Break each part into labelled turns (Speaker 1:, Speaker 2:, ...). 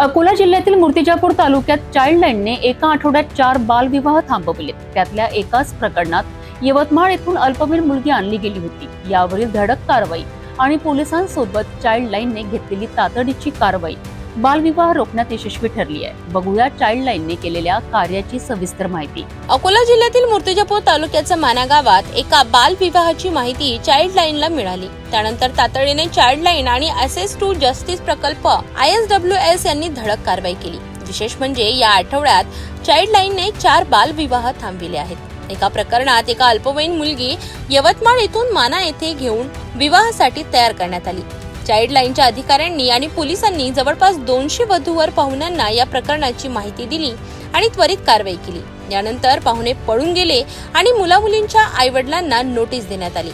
Speaker 1: अकोला जिल्ह्यातील मूर्तिजापूर तालुक्यात चाइल्ड लाईनने एका आठवड्यात चार बालविवाह थांबवले. त्यातल्या एकाच प्रकरणात यवतमाळ येथून अल्पवयीन मुलगी आणली गेली होती. यावरील धडक कारवाई आणि पोलिसांसोबत चाइल्ड लाईनने घेतलेली तातडीची कारवाई बालविवाह रोखण्यात यशस्वी ठरली आहे. बघूया चाइल्ड लाईनने केलेल्या कार्याची सविस्तर माहिती.
Speaker 2: अकोला जिल्ह्यातील मूर्तिजापूर तालुक्याच्या माना गावात एका बाल विवाहाची माहिती चाइल्ड लाईनला मिळाली. त्यानंतर तातडीने चाइल्ड लाईन आणि असेस टू जस्टिस प्रकल्प आय एस डब्ल्यू एस यांनी धडक कारवाई केली. विशेष म्हणजे या आठवड्यात चाइल्ड लाईनने चार बाल विवाह थांबविले आहेत. एका प्रकरणात एका अल्पवयीन मुलगी यवतमाळ येथून माना येथे घेऊन विवाहासाठी तयार करण्यात आली. चाइल्ड लाईनच्या अधिकाऱ्यांनी आणि पोलिसांनी जवळपास दोनशे वधूवर पाहुण्यांना या प्रकरणाची माहिती दिली आणि त्वरित कारवाई केली. यानंतर पाहुणे पळून गेले आणि मुलामुलींच्या आईवडिलांना नोटीस देण्यात आली.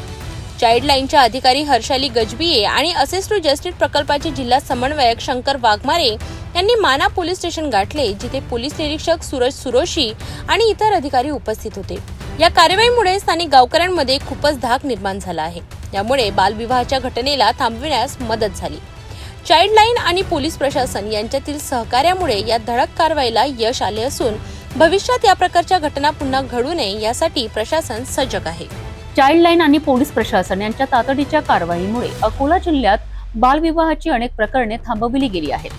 Speaker 2: चाइल्ड लाईनच्या अधिकारी हर्षाली गजबिये आणि असिस्ट टू जस्टिस प्रकल्पाचे जिल्हा समन्वयक शंकर वाघमारे यांनी माना पोलीस स्टेशन गाठले जिथे पोलीस निरीक्षक सूरज सुरोशी आणि इतर अधिकारी उपस्थित होते. या कारवाईमुळे स्थानिक गावकऱ्यांमध्ये खूपच धाक निर्माण झाला आहे. यामुळे बालविवाहाच्या घटनेला थांबविण्यास मदत झाली. चाइल्ड लाईन आणि पोलीस प्रशासन यांच्यातील सहकार्यामुळे या धडक कारवाईला यश आले असून भविष्यात या प्रकारच्या घटना पुन्हा घडू नये यासाठी प्रशासन सजग आहे.
Speaker 1: चाइल्ड लाईन आणि पोलीस प्रशासन यांच्या तातडीच्या कारवाईमुळे अकोला जिल्ह्यात बालविवाहाची अनेक प्रकरणे थांबविली गेली आहेत.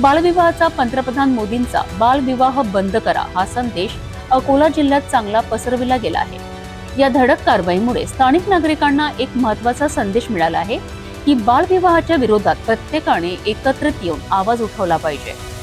Speaker 1: बालविवाहाचा पंतप्रधान मोदींचा बालविवाह बंद करा हा संदेश अकोला जिल्ह्यात चांगला पसरविला गेला आहे. या धडक कारवाईमुळे स्थानिक नागरिकांना एक महत्त्वाचा संदेश मिळाला आहे की बालविवाहाच्या विरोधात प्रत्येकाने एकत्रित येऊन आवाज उठवला पाहिजे.